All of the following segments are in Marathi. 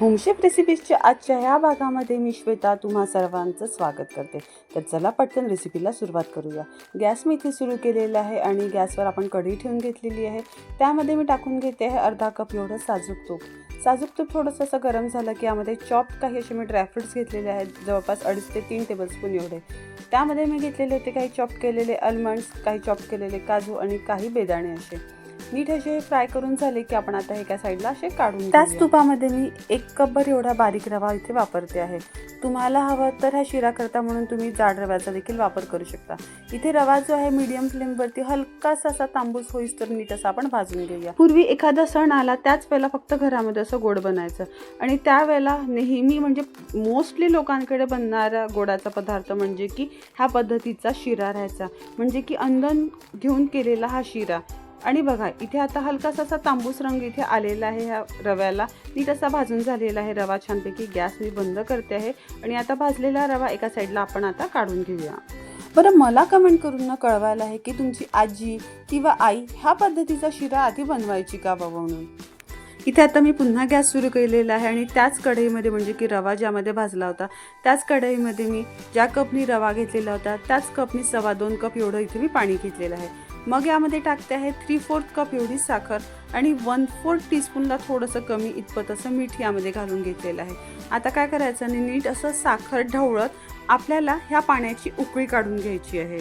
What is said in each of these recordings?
होमशेफ रेसिपीजच्या आजच्या ह्या भागामध्ये मी श्वेता तुम्हा सर्वांचं स्वागत करते. तर चला पटकन रेसिपीला सुरुवात करूया. गॅस मी इथे सुरू केलेला आहे आणि गॅसवर आपण कढी ठेवून घेतलेली आहे. त्यामध्ये मी टाकून घेते आहे अर्धा कप एवढं साजूक तूप. साजूक तूप थोडंसं असं गरम झालं की यामध्ये चॉप काही असे मी ड्रायफ्रुट्स घेतलेले आहेत. जवळपास अडीच ते तीन टेबलस्पून एवढे. त्यामध्ये मी घेतलेले होते काही चॉप केलेले आल्मंड्स काही चॉप केलेले काजू आणि काही बेदाणे असे. नीट असे फ्राय करून झाले की आपण आता एका साईडला असे काढून त्याच तुपामध्ये मी एक कपभर एवढा बारीक रवा इथे वापरते आहे. तुम्हाला हवा तर हा शिरा करता म्हणून तुम्ही जाड रव्याचा देखील वापर करू शकता. इथे रवा जो आहे मीडियम फ्लेमवरती हलकासा असा तांबूस होईस तर नीट असा आपण भाजून घेऊया. पूर्वी एखादा सण आला त्याच वेळेला फक्त घरामध्ये असं गोड बनायचं. आणि त्यावेळेला नेहमी म्हणजे मोस्टली लोकांकडे बनणारा गोडाचा पदार्थ म्हणजे की ह्या पद्धतीचा शिरा राहायचा. म्हणजे की अंदन घेऊन केलेला हा शिरा. आणि बघा इथे आता हलकासा असा तांबूस रंग इथे आलेला आहे ह्या रव्याला. नीट असा भाजून झालेला आहे रवा छानपैकी. गॅस मी बंद करते आहे. आणि आता भाजलेला रवा एका साईडला आपण आता काढून घेऊया. बरं मला कमेंट करून ना कळवायला आहे की तुमची आजी किंवा आई ह्या पद्धतीचा शिरा आधी बनवायची का बाबा म्हणून? इथे आता मी पुन्हा गॅस सुरू केलेला आहे आणि त्याच कढईमध्ये म्हणजे की रवा ज्यामध्ये भाजला होता त्याच कढईमध्ये मी ज्या कपनी रवा घेतलेला होता त्याच कपनी सव्वा दोन कप एवढं इथे मी पाणी घेतलेलं आहे. मग यामध्ये टाकते आहे थ्री फोर्थ कप एवढी साखर आणि वन फोर्थ टीस्पूनला थोडंसं कमी इतपत असं मीठ यामध्ये घालून घेतलेलं आहे. आता काय करायचं आणि नीट असं साखर ढवळत आपल्याला ह्या पाण्याची उकळी काढून घ्यायची आहे.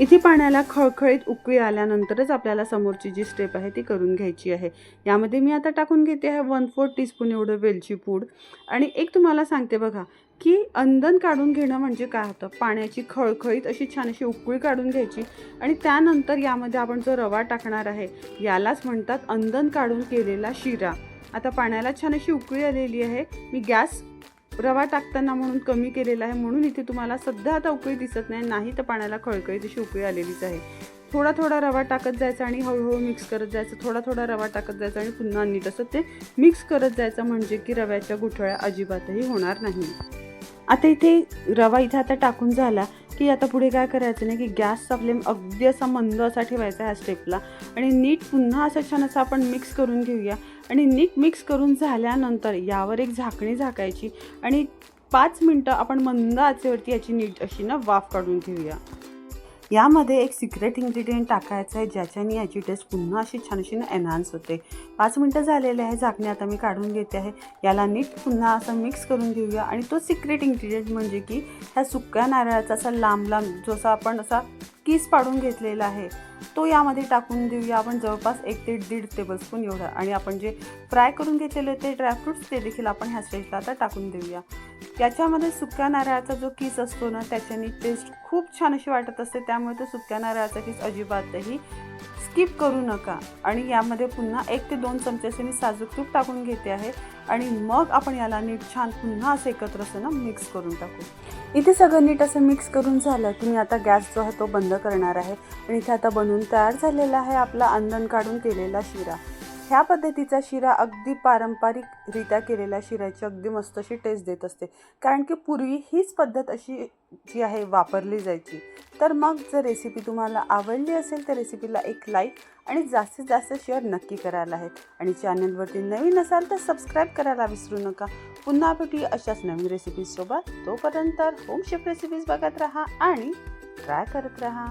इथे पाण्याला खळखळीत उकळी आल्यानंतरच आपल्याला समोरची जी स्टेप आहे ती करून घ्यायची आहे. यामध्ये मी आता टाकून घेते आहे वन फोर्थ टीस्पून एवढं वेलची पूड. आणि एक तुम्हाला सांगते बघा की अंदन काढून घेणं म्हणजे काय होतं? पाण्याची खळखळीत अशी छान अशी उकळी काढून घ्यायची आणि त्यानंतर यामध्ये आपण जो रवा टाकणार आहे यालाच म्हणतात अंदन काढून केलेला शिरा. आता पाण्याला छान अशी उकळी आलेली आहे. मी गॅस रवा टाकताना म्हणून कमी केलेला आहे म्हणून इथे तुम्हाला सध्या आता उकळी दिसत नाही नाही तर पाण्याला खळखळीत अशी उकळी आलेलीच आहे. थोडा थोडा रवा टाकत जायचा आणि हळूहळू मिक्स करत जायचं. थोडा थोडा रवा टाकत जायचा आणि पुन्हा नीट असं ते मिक्स करत जायचं म्हणजे की रव्याच्या गुठळ्या अजिबातही होणार नाही. आता इथे रवा इथे आता टाकून झाला की आता पुढे काय करायचं नाही की गॅसचा फ्लेम अगदी असा मंद असा ठेवायचा ह्या स्टेपला आणि नीट पुन्हा असं छान असं आपण मिक्स करून घेऊया. आणि नीट मिक्स करून झाल्यानंतर यावर एक झाकणी झाकायची आणि पाच मिनटं आपण मंद आचेवरती याची नीट अशी ना वाफ काढून घेऊया. यामध्ये एक सिक्रेट इन्ग्रेडियंट टाकायचं आहे ज्याच्याने याची टेस्ट पुन्हा अशी छान अशी एनहान्स होते. पाच मिनटं झालेले आहे झाकणे आता मी काढून घेते आहे. याला नीट पुन्हा असं मिक्स करून घेऊया. आणि तो सिक्रेट इन्ग्रेडियंट म्हणजे की ह्या सुक्या नारळाचा असा लांब लांब जो असा आपण असा किस पाडून घेतलेला आहे तो यामध्ये टाकून देऊया आपण जवळपास एक ते दीड टेबलस्पून एवढा. आणि आपण जे फ्राय करून घेतलेले ते ड्रायफ्रुट्स ते देखील आपण ह्या स्टेजला आता टाकून देऊया. याच्यामध्ये सुक्या नारळाचा जो किस असतो ना त्याच्याने टेस्ट खूप छान अशी वाटत असते. त्यामुळे तो सुक्या नारळाचा किस अजिबातही स्किप करू नका. आणि यामध्ये पुन्हा एक ते दोन चमचे असे मी साजूक तूप टाकून घेते आहे. आणि मग आपण याला नीट छान पुन्हा असं एकत्र असं ना मिक्स करून टाकू. इथे सगळं नीट असं मिक्स करून झालं की मी आता गॅस जो आहे तो बंद करणार आहे. आणि इथे आता बनवून तयार झालेला आहे आपला अंदन काढून केलेला शिरा. ह्या पद्धतीचा शिरा अगदी पारंपरिकरित्या केलेल्या शिऱ्याची अगदी मस्त अशी टेस्ट देत असते. कारण की पूर्वी हीच पद्धत अशी जी आहे वापरली जायची. तर मग जर रेसिपी तुम्हाला आवडली असेल तर रेसिपीला एक लाईक आणि जास्तीत जास्त शेअर नक्की करायला आहे. आणि चॅनलवरती नवीन असाल तर सबस्क्राईब करायला विसरू नका. पुन्हा भेटूया अशाच नवीन रेसिपीजसोबत तोपर्यंत होम शेफ रेसिपीज बघत राहा आणि ट्राय करत राहा.